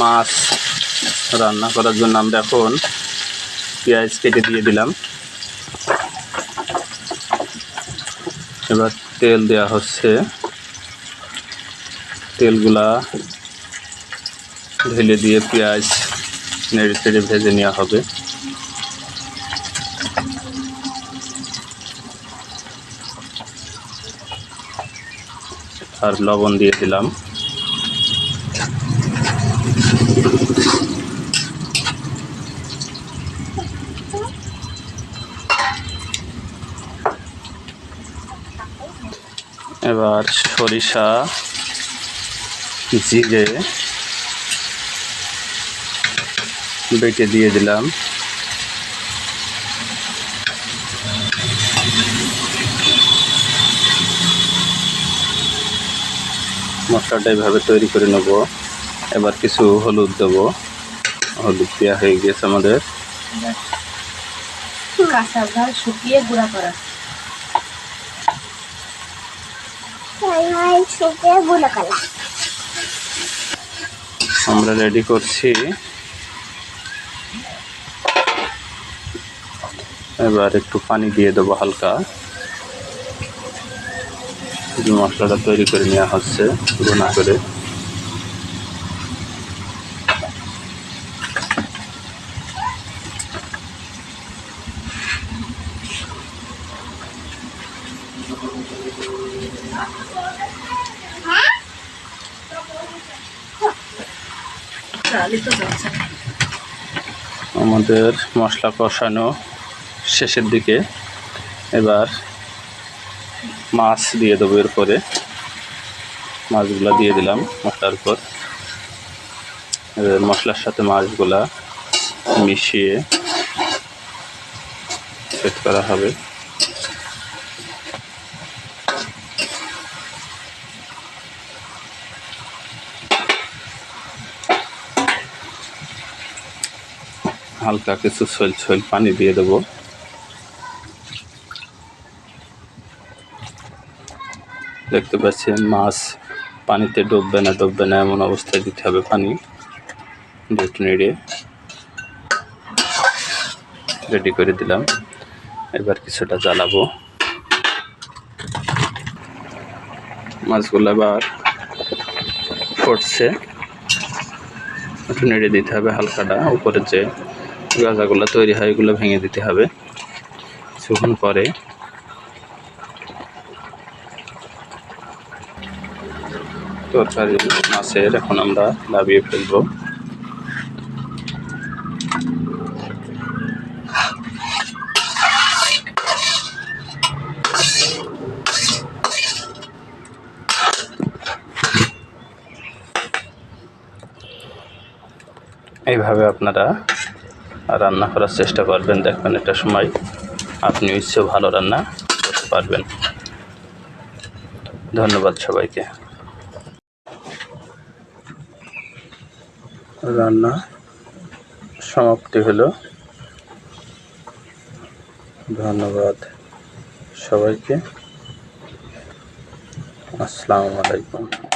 মাছ রান্না করার জন্য আমরা এখন পেঁয়াজ কেটে দিয়ে দিলাম। এবার তেল দেওয়া হচ্ছে। তেলগুলা ঢেলে দিয়ে পেঁয়াজ নেড়ে চেড়ে ভেজে নেওয়া হবে। আর লবণ দিয়ে দিলাম। এবার সরিষা জিরে বেটে দিয়ে দিলাম। মশলাটা এভাবে তৈরি করে নেব। এবার কিছু হলুদ দেবো। হলুদ দেওয়া হয়ে গেছে আমাদের। কাঁচা ঝাল শুকিয়ে গুঁড়া করা। শুকিয়ে গুলো কলা আমরা রেডি করছি। এবার একটু পানি দিয়ে দেবো হালকা। মশলাটা তৈরি করে নেওয়া হচ্ছে গুণা করে। আমাদের মশলা কষানো শেষের দিকে এবার মাছ দিয়ে দেবো এরপরে। মাছগুলা দিয়ে দিলাম মশলার এবার মশলার সাথে মাছগুলা মিশিয়ে সেট করা হবে। হালকা কিছু ছল ছল পানি দিয়ে দেবো। দেখতে পাচ্ছেন, মাছ পানিতে ডুববে না ডুববে না, এমন অবস্থায় দিতে হবে পানি। দুটো নেড়ে রেডি করে দিলাম। এবার কিছুটা জ্বালাবো। মাছগুলো আবার ফুটছে। একটু নেড়ে দিতে হবে হালকাটা উপরে যে গাঁজাগুলো তৈরি হয়, এগুলো ভেঙে দিতে হবে। কিছুক্ষণ পরে তরকারি মাছের এখন আমরা লাভিয়ে ফেলব। এইভাবে আপনারা রান্না করার চেষ্টা করবেন। দেখবেন একটা সময় আপনি ইচ্ছে ভালো রান্না করতে পারবেন। ধন্যবাদ সবাইকে। রান্না সমাপ্তি হলো। ধন্যবাদ সবাইকে। আসসালামু আলাইকুম।